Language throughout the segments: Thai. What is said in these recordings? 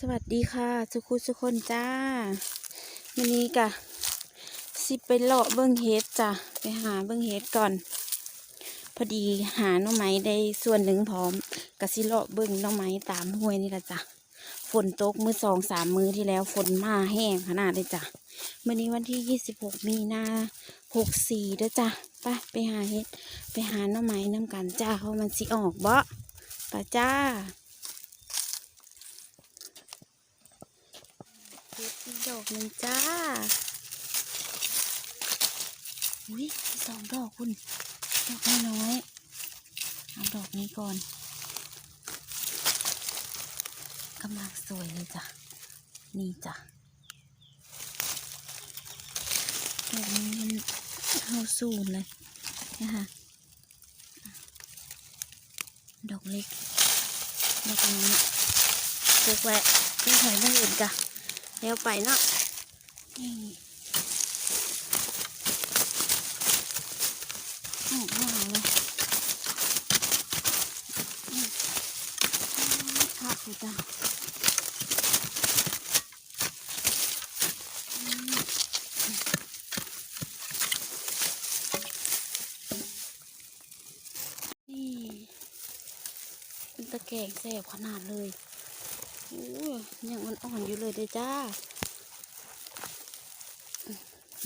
สวัสดีค่ะ สุขุสุคนจ้าวันนี้กะสิไปเลาะเบิ้งเฮ็ดจ้ะไปหาเบิ้งเฮ็ดก่อน พอดีหาหน่อไม้ได้ส่วนหนึ่งพร้อมกะสิเลาะเบิ้งหน่อไม้ตามห้วยนี่ละจ้ะฝนตกมือสองสามมือที่แล้วฝนมาแห้งขนาดเลยจ้ะมื่อนี้วันที่ยี่สิบหกมีนาหกสี่เด้อจ้ะไปไปหาเฮ็ด ไปหาหน่อไม้น้ำกันจ้าเขามันสิออกเบ่ไปจ้า เฮ็ ดอกหนึ่งจ้า อุ้ยสองดอกคุณ ดอกน้อยเอาดอกนี้ก่อนกำลังสวยเลยจ้ะ นี่จ้ะดอกนี้มันเข้าสูนเลยนะคะดอกเล็กดอกนี้ปลูกแหวะไม่หอยไม่อื่นกะ แล้วไปเนาะนี่ออกมาเลยอืมค่ะคุณตาอืมนี่เป็นตะแกรงแสบขนาดเลย โอ้ยยังมันอ่อนอยู่เลยเด้จ้า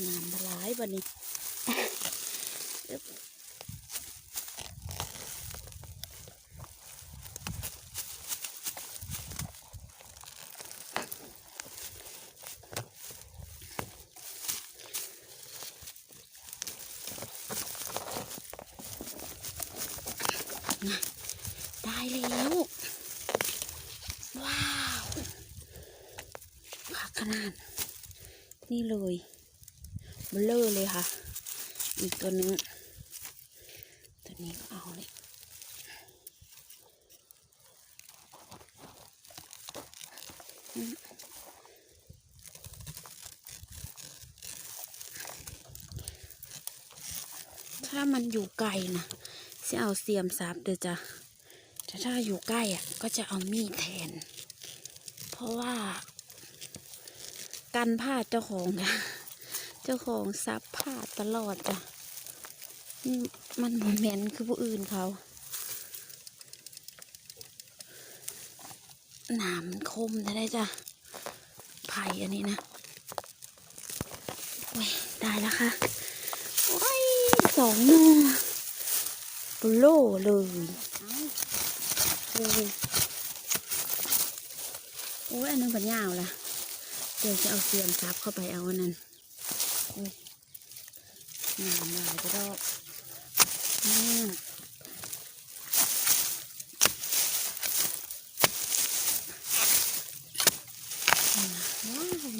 น้ำละลายบันนี้อึ๊บน่ะได้แล้วาว ขานาดนี่เลยเบลเลอร์เลยค่ะ อีกตัวหนึง ตัวนี้ก็เอาเลยถ้ามันอยู่ไกลนะจะเอาเสียมซับเดี๋ยวจะแต่ถ้าอยู่ใกล้อะก็จะเอามีดแทน เพราะว่า กันพลาดเจ้าของค่ะเจ้าของซับพลาดตลอดจ้ะมันโมเมนคือผู้อื่นเขาหนามมันคมได้จ้ะไผ่อันนี้นะโอ้ยได้แล้วค่ะโอ้ยสองหนอโบโลเลยโอ้ยโอ้ยอันนึงเปัญญาวละ เดี๋ยวจะเอาเสียมซับเข้าไปเอาอันนั้นโอ้ยหนามหลายกระดอกนี่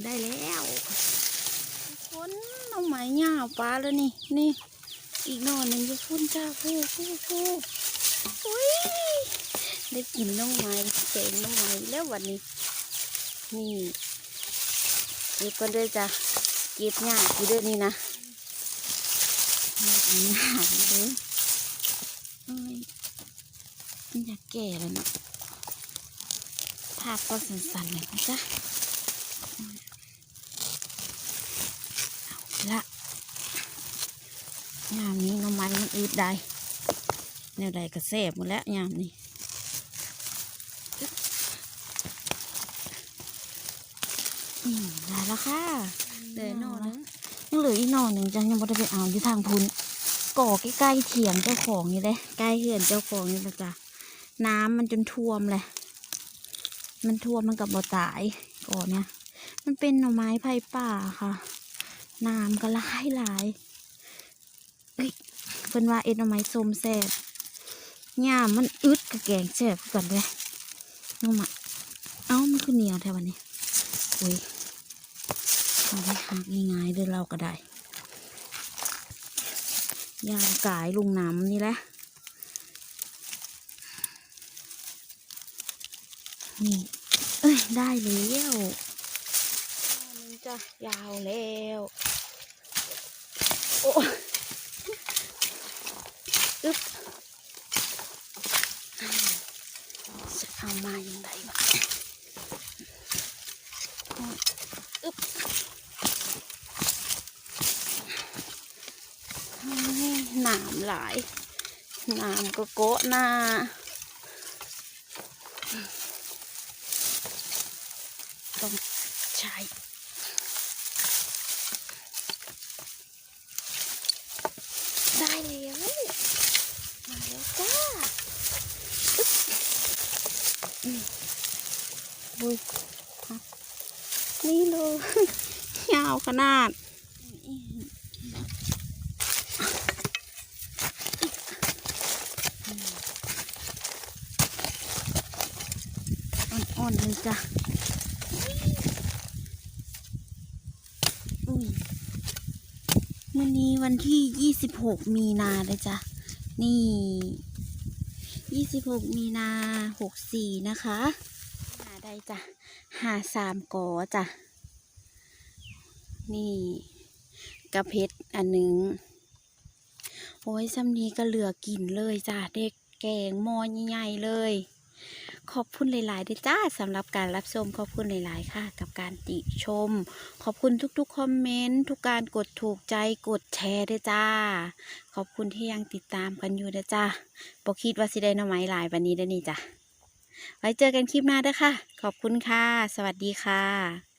ได้แล้วคนเอาไม้ยาปลาแล้วนี่นี่อีกหน่อหนึ่งจะพุ่นจ้าพูพูพูอุ้ยได้กินน้องไม้เจ๋งน้องไม้แล้ววันนี้นี่ เก็บก็ได้อจ้ะเก็บหญ้าอยู่ด้อนี่นะเก็บหญ้าอยู่เด้อเอ้ยมันอยากแก่แล้วเนาะภาพก็สั้นๆเลยนะจ๊ะเอาละยามนี้น้ำไม้มันอืดได้แนวใดก็แซ่บหมดแล้วยามนี้ อืม ได้แล้วค่ะเหลือหน่อนึงยังเหลืออีกหน่อหนึ่งจังยังไม่ได้ไปเอาอยู่ทางพุนก่อใกล้ๆเถียงเจ้าของนี่เลยใกล้เหือนเจ้าของนี่ละจ้ะน้ำมันจนท่วมเลย มันท่วมมันกับบ่ตายก่อนเนี่ยมันเป็นหน่อไม้ไผ่ป่าค่ะ น้ำก็หลายหลายเอ้ยเป็นว่าเอ็ดหน่อไม้ส้มแซ่บหญ้ามันอึดกับแกงแซ่บคือกันเลยนุ่มอะเอ้ามันคือเหนียวแท้วัน นี้อุ้ยเอาไปหักง่ายๆเดินเราก็ได้ยางกายลุงน้ำนี่แหละ นี่ เอ้ย ได้แล้วนึงจะยาวแล้ว โอ้อึ๊บจะเอามาอย่างไรวะำหลายน้ำก็โกะหน้าต้องใช้ได้แล้วมาแล้วจ้าอุ้ยนี่เลยยาวขนาด อนเลยจ้ะอุ้ยวันนี้วันที่ยี่สิบหกมีนาเลยจ้ะ นี่ยี่สิบหกมีนาหกสี่นะคะ หาได้จ้ะ หาสามกอจ้ะ นี่กระเพชรอันหนึ่งโอ้ยซ้ำนี้ก็เหลือกินเลยจ้ะ เด็กแกงหมอใหญ่ๆเลย ขอบคุณหลายๆด้วยจ้าสำหรับการรับชมขอบคุณหลายๆค่ะ กับการติชม ขอบคุณทุกๆคอมเมนต์ทุกการกดถูกใจกดแชร์ด้วยจ้า ขอบคุณที่ยังติดตามกันอยู่นะจ้าบอคิดว่าสิได้นอไม้หลายวันนี้ได้นี่จ้ะไว้เจอกันคลิปหน้าเด้อค่ะ ขอบคุณค่ะ สวัสดีค่ะ